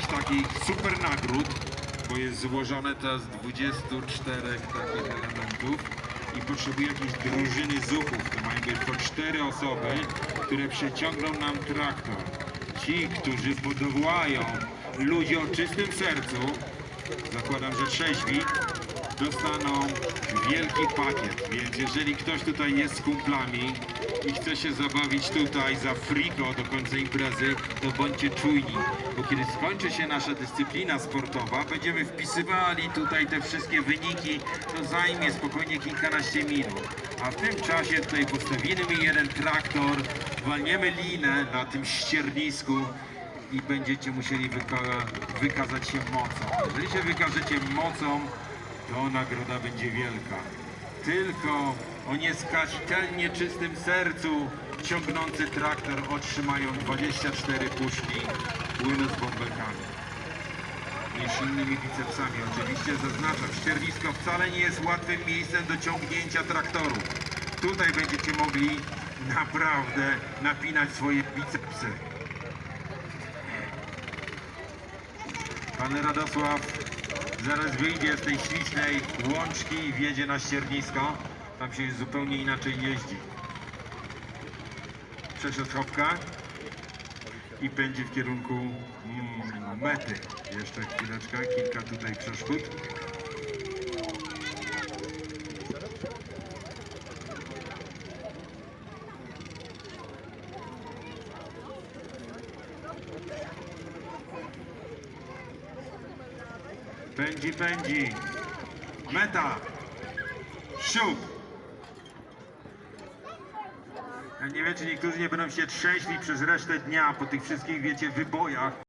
sześć takich super nagród, bo jest złożone to z 24 takich elementów i potrzebuje jakiejś drużyny zuchów. To mają być to cztery osoby, które przeciągną nam traktor. Ci, którzy podołają ludzi o czystym sercu, zakładam, że trzeźwi, dostaną wielki pakiet. Więc jeżeli ktoś tutaj jest z kumplami i chce się zabawić tutaj za friko do końca imprezy, to bądźcie czujni, bo kiedy skończy się nasza dyscyplina sportowa, będziemy wpisywali tutaj te wszystkie wyniki, to zajmie spokojnie kilkanaście minut. A w tym czasie tutaj postawimy jeden traktor, walniemy linę na tym ściernisku i będziecie musieli wyka- wykazać się mocą. Jeżeli się wykażecie mocą, to nagroda będzie wielka. Tylko o nieskazitelnie czystym sercu ciągnący traktor otrzymają 24 puszki płynu z bąbelkami. Niż innymi bicepsami. Oczywiście zaznaczam, ściernisko wcale nie jest łatwym miejscem do ciągnięcia traktoru. Tutaj będziecie mogli naprawdę napinać swoje bicepsy. Pan Radosław zaraz wyjdzie z tej ślicznej łączki i wjedzie na ściernisko. Tam się zupełnie inaczej jeździ. Przeszedł chopka i pędzi w kierunku mm, mety. Jeszcze chwileczkę, kilka tutaj przeszkód. Pędzi, pędzi. Meta. Siup. Ja nie wiem, czy niektórzy nie będą się trzęśli przez resztę dnia po tych wszystkich, wiecie, wybojach.